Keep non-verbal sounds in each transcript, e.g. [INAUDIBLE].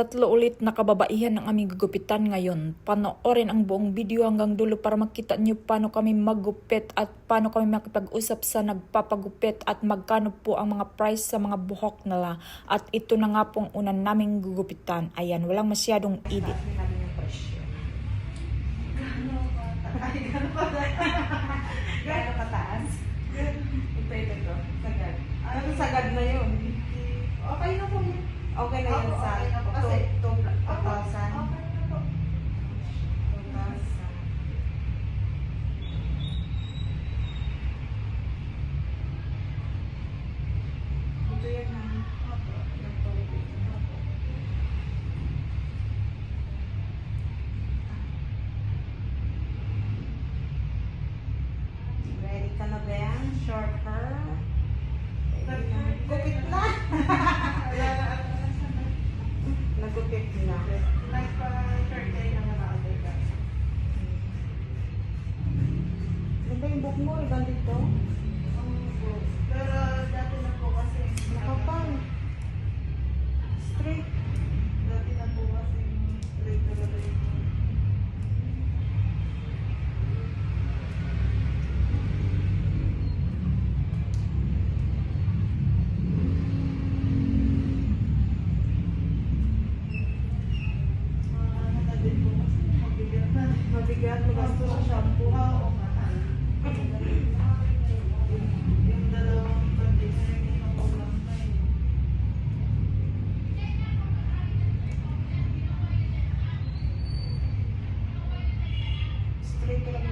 Tatlo ulit na kababaihan ang aming gugupitan ngayon. Panoorin ang buong video hanggang dulo para makita niyo paano kami maggupit at paano kami makipag-usap sa nagpapagupit at magkano po ang mga price sa mga buhok nila. At ito na nga pong unan naming gugupitan. Ayan, walang masyadong edit. Gano'n kataas? Ito, ito, ito. Sagad. Ano sagad na yun? Okay na po. Okay na yun Opo, sa okay na po. Kasi- 2,000. Okay na po. 2,000. Ito yan na. Yung tubig. Ready ka na ba yan? Short hair? Ready na. Gupit na! Nagupit na. Nagpa-birthday naman ako dito. Ganda yung buhok mo, ibang dito. Straight talaga yung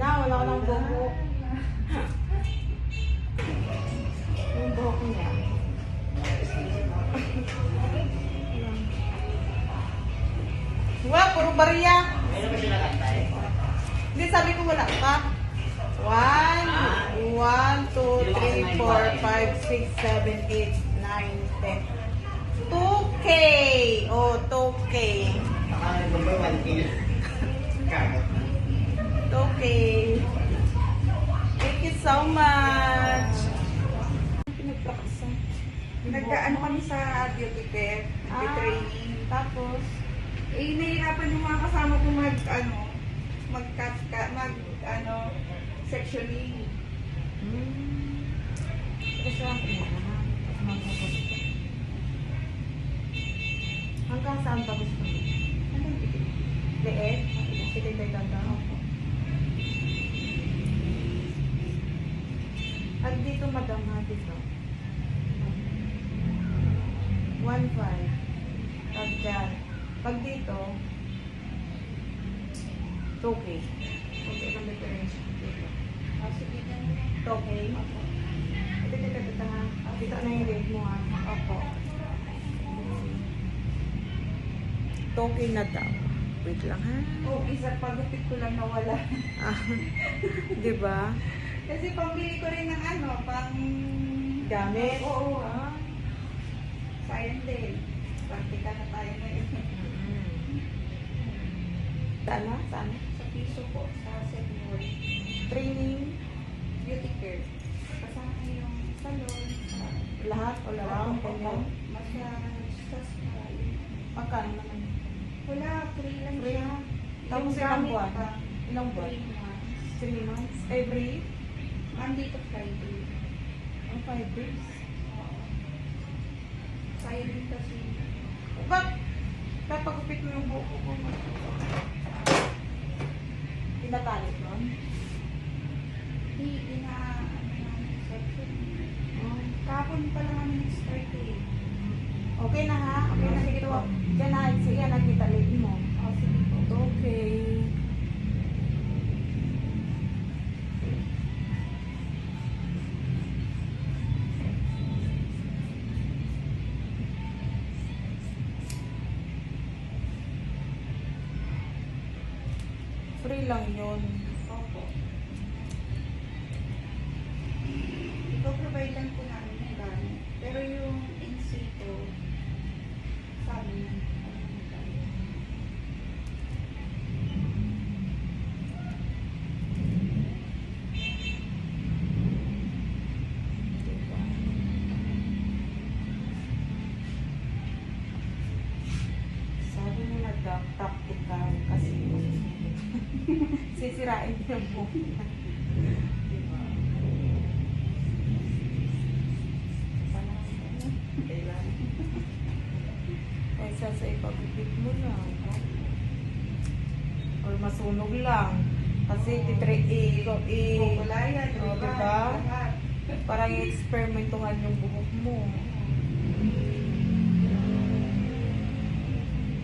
na, wala ko ng buhok. Yung buhok niya. Wala, puro bariya. Hindi, sabi ko wala ka. One, one, two, three, four, five, six, seven, eight, nine, ten. 2K! Oh, 2K. [LAUGHS] 2K. Thank you so much. Pinagpakasan. Nagkaano kami sa beauty care, Ah, training. tapos, Eh, nahihirapan yung mga kasama ko mag, ano, mag, mag, ano, sectioning. hmm, kasi lang pinaka Hanggang saan ba gusto mo? Anong ticket? Leeg? Sige, tayo ganda. At ha, dito. 1.5. Pag dyan. Pag dito, 2K. Okay, ang difference dito. Ah, sige na. 2K. Ito, ito, ito, ito, ha. Dito na yung rate mo, ha. Opo. 2K na daw. Wait lang, ha. Oh, isa pagupit ko lang nawala. Ah, [LAUGHS] di ba? Kasi pambili ko rin ng ano, pang... Gamit? Oo. Ah. Sayang din. Praktika na tayo ngayon. Saan na? Saan? sa piso po, sa Senor. Training? Beauty care. Kasama yung salon, sa... Lahat o lahat? Opo, Ganyan? Massage, sa spa. Magkano naman? Wala, free lang Free? siya. Tapos ilang buwan? Ilang buwan? Three months? Every? Monday to Friday. Oh, five days. Silent kasi. Ba't? Kapagupit mo yung buko ko. natali doon? Hindi na, ano na, section. Kapon pa lang kami nag-start eh. Okay na ha? Okay na sige to. Diyan na, sige nakita leg mo. O, sige lang yun. Kaysa sa ipagupit mo lang. masunog lang. Kasi titre i, i, Kukulayan, Oh, diba? parang i-experimentuhan yung buhok mo.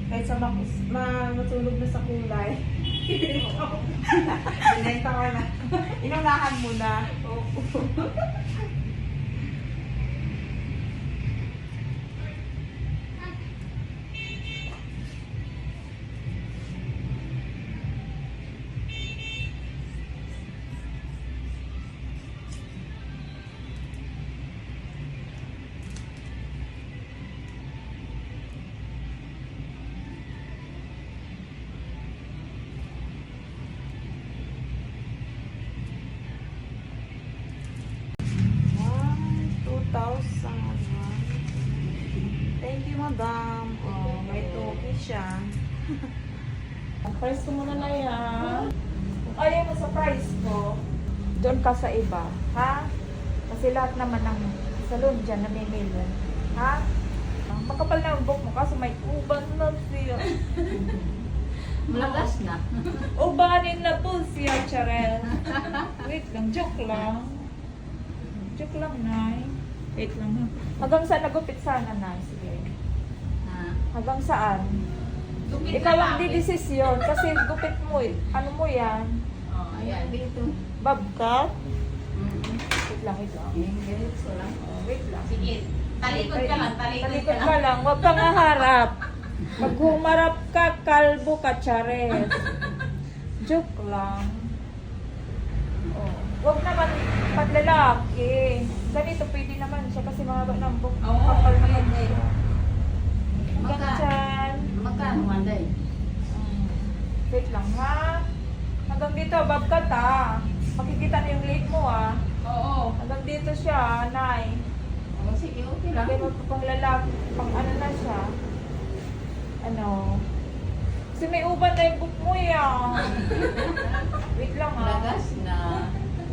Kahit sa makus, ma matulog na sa kulay. Binenta ko na. Inunahan mo na. Thank you, madam. Oh, may toki siya. Ang [LAUGHS] price ko muna na yan. Kung ayaw mo sa price ko, doon ka sa iba. Ha? Kasi lahat naman ng salon dyan namimili. Ha? Ang Makapal na yung book mo kaso may uban na siya. [LAUGHS] Malagas na. [LAUGHS] Ubanin na po siya, Charel. Wait lang, joke lang. Joke lang, Nay. Wait lang ha. Hanggang saan nagupit sana, Nay? Sige. Ha? Hanggang saan? Gupit Ikaw na ang lang. didesisyon kasi gupit mo eh. Ano mo yan? Oh, ayan, dito. Bobcat? Mm-hmm. Wait lang, wait lang. Diretso lang. Oh, wait lang. Sige, talikod ka lang, talikod ka Talikod lang. ka lang. Huwag kang haharap. Pag humarap ka, kalbo ka, Chares. [LAUGHS] Joke lang. Oh. Huwag naman paglalaki. Ganito pwede naman siya kasi mahaba ng buhok. Oo, Kapal naman Magka- dyan. Magkano man day? Mm. Wait lang ha. Hanggang dito, babkat ha. Makikita na yung leg mo ah. Oo. Hanggang dito siya, Nay. Oh, sige, okay lang. Lagay mo pa pang lalaki, pang ano na siya. Ano? Kasi may uban na yung book mo yan. [LAUGHS] Wait lang ha. Lagas na.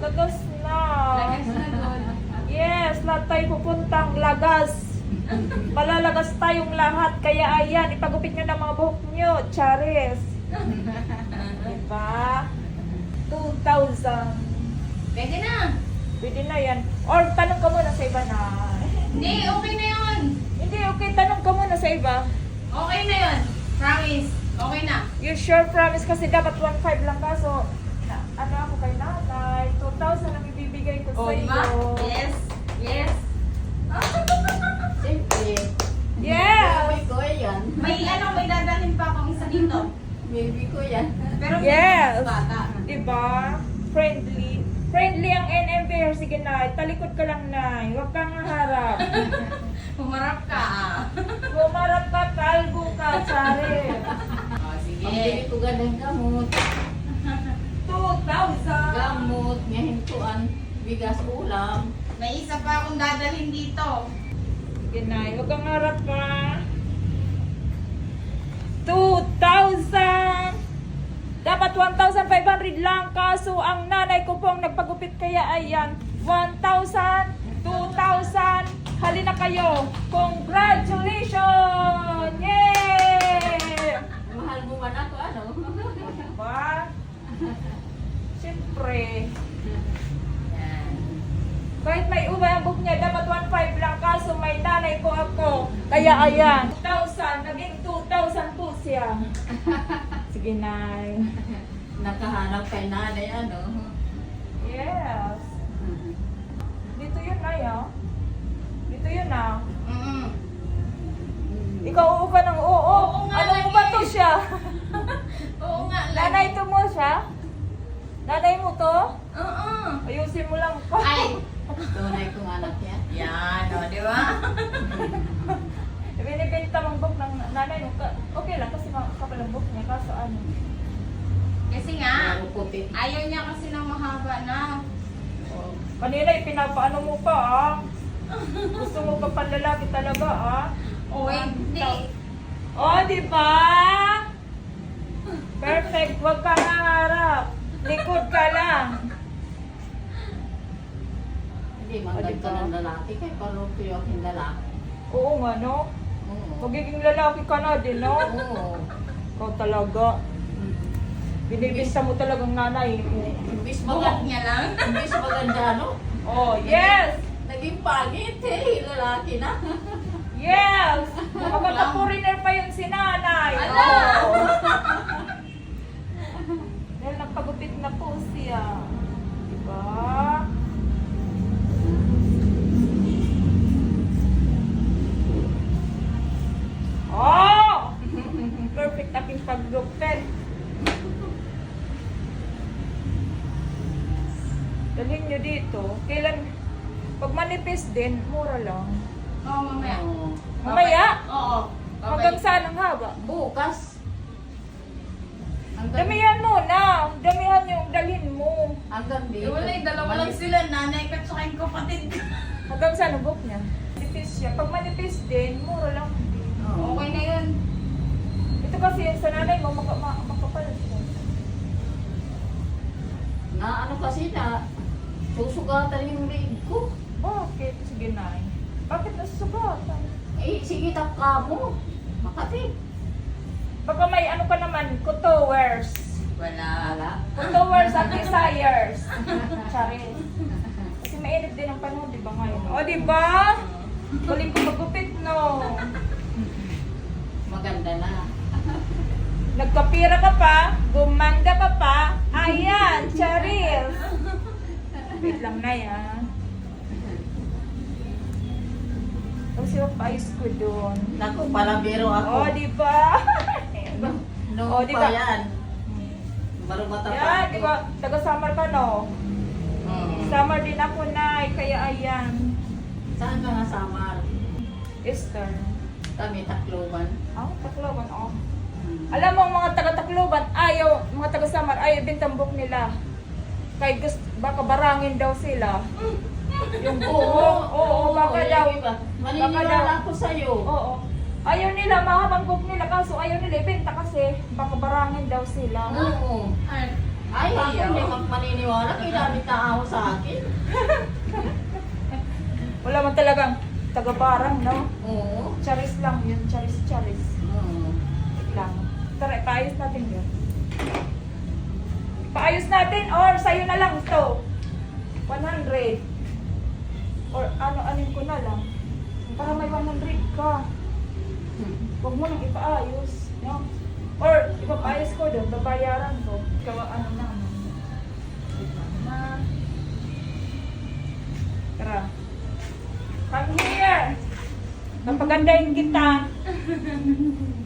Lagas na. Lagas na doon. Yes, lahat tayo pupuntang lagas. Malalagas tayong lahat. Kaya ayan, ipagupit nyo ng mga buhok nyo. Charis. [LAUGHS] Diba? 2,000. Pwede na. Pwede na yan. Or tanong ka muna sa iba na. Hindi, okay na yun. Hindi, okay. Tanong ka muna sa iba. Okay na yun. Promise. Okay na. You sure promise kasi dapat 1.5 lang kaso na, ano ako kay nanay, 2,000 ang ibibigay ko Oh, sa iyo. Yes. Yes. Siyempre. Yes! Baby ko yan. May ano, may dadalhin pa akong isa dito. Baby ko yan. Pero Yes! bata. Diba? Friendly. Friendly ang NMV. Sige na, talikod ka lang na. Huwag kang harap. Pumarap [LAUGHS] ka ah. Bumarap ka, kalbo ka, tsari. [LAUGHS] Pambili ko ganang gamot. [LAUGHS] 2,000! Gamot, ngahintuan, bigas ulam. May isa pa akong dadalhin dito. Sige na, huwag kang harap ka. 2,000! Dapat 1,500 lang kaso ang nanay ko po ang nagpagupit kaya ayan 1,000, 2,000 halina kayo congratulations yay Mahal mo man ako, ano? diba Siyempre. Kahit may book niya, dapat 1.5 lang kaso may nanay ko ako. Kaya ayan, 2,000, naging 2,000 po siya. Sige, Nay. Nakahanap kay nanay ano. Yes. Dito yun, Nay, ah. Dito yun, ah. Mm. Ikaw oo ka ng oo. Oo siya? [LAUGHS] Oo nga. Nanay to mo siya? Nanay mo to? Oo. Ayusin mo lang pa. Ay, [LAUGHS] tunay kong anak yan. Yan, o, di ba? [LAUGHS] Binibenta mong book ng nanay mo. Ka- Okay lang kasi makakapal ang book niya. Kaso ano? Kasi nga, Puro puti. ayaw niya kasi ng mahaba na. Kanina ipinapaano mo pa ah. Gusto mo pa panlalaki talaga ah. O, hindi. Oh, di ba? Perfect. Huwag ka harap. Likod ka lang. Hindi, O, maganda diba? ng lalaki. Kaya parang tuyok yung lalaki. Oo nga, no? Oo. Magiging lalaki ka na din, no? Oo. Ikaw talaga. Binibista mo talagang nanay. Imbis maganda, niya lang. [LAUGHS] imbis maganda, no? Oh, yes! Naging pangit eh, lalaki na. [LAUGHS] Yes! [LAUGHS] Maganda foreigner pa yun si nanay. Ala! Oo. [LAUGHS] Dahil nagpagupit na po siya. Diba? Oh! [LAUGHS] Perfect aking paggupit. Dalhin nyo dito. Kailan, pag manipis din, mura lang. Kapatid ko. Hanggang ang book niya? Manipis siya. Pag manipis din, mura lang. Oo. Okay na yun. Ito kasi yung sa nanay mo, maka, ma, makapal siya. Na ano kasi na, susugatan yung leg ko. Bakit? Sige na. Bakit nasusugatan? Eh, sige ka mo. Makati. Baka may ano ka naman, kutowers. Wala. Ala. Kutowers at [LAUGHS] desires. [LAUGHS] Charis. Kasi mainit din ang panahon, di ba ngayon? O, di ba? Galing ko magupit, no? Maganda na. [LAUGHS] Nagkapira ka pa, gumanda ka pa, ayan, Charis. Wait lang na yan. Tapos yung paayos ko doon. Naku, palabiro ako. Oh, di ba? [LAUGHS] No, Oh, di pa ba? yan. Baro matapat Yan, di ba? Taga-summer ka, no? Summer din ako, Nay. Kaya ayan. Saan ka nga samar? Eastern. Kami takloban. Ah, Tacloban, oh. Hmm. Alam mo, ang mga taga-Tacloban, ayaw, mga taga-Samar, ayaw bintambok nila. Kay gusto, baka barangin daw sila. Yung [LAUGHS] buhok, oo, baka yung daw. iba. Maniniwala ako sa'yo. Oo. Ayaw nila, mahabang book nila, kaso ayaw nila ibenta kasi baka barangin daw sila. Oo. Ay, Ay, ako hindi ka maniniwala. Kinamit na ako sa akin. [LAUGHS] Wala man talagang taga-barang, no? Oo. Charis lang yun, charis, charis. Oo. Lang. Tara, paayos natin yun. Paayos natin or sa'yo na lang to. 100. Or ano-anin ko na lang. Para may 100 ka. Huwag mo nang ipaayos. No? Or ipapaayos ko doon, babayaran ko. Ikaw ano na. ano. Na. Tara. Come here. Napagandahin kita. [LAUGHS]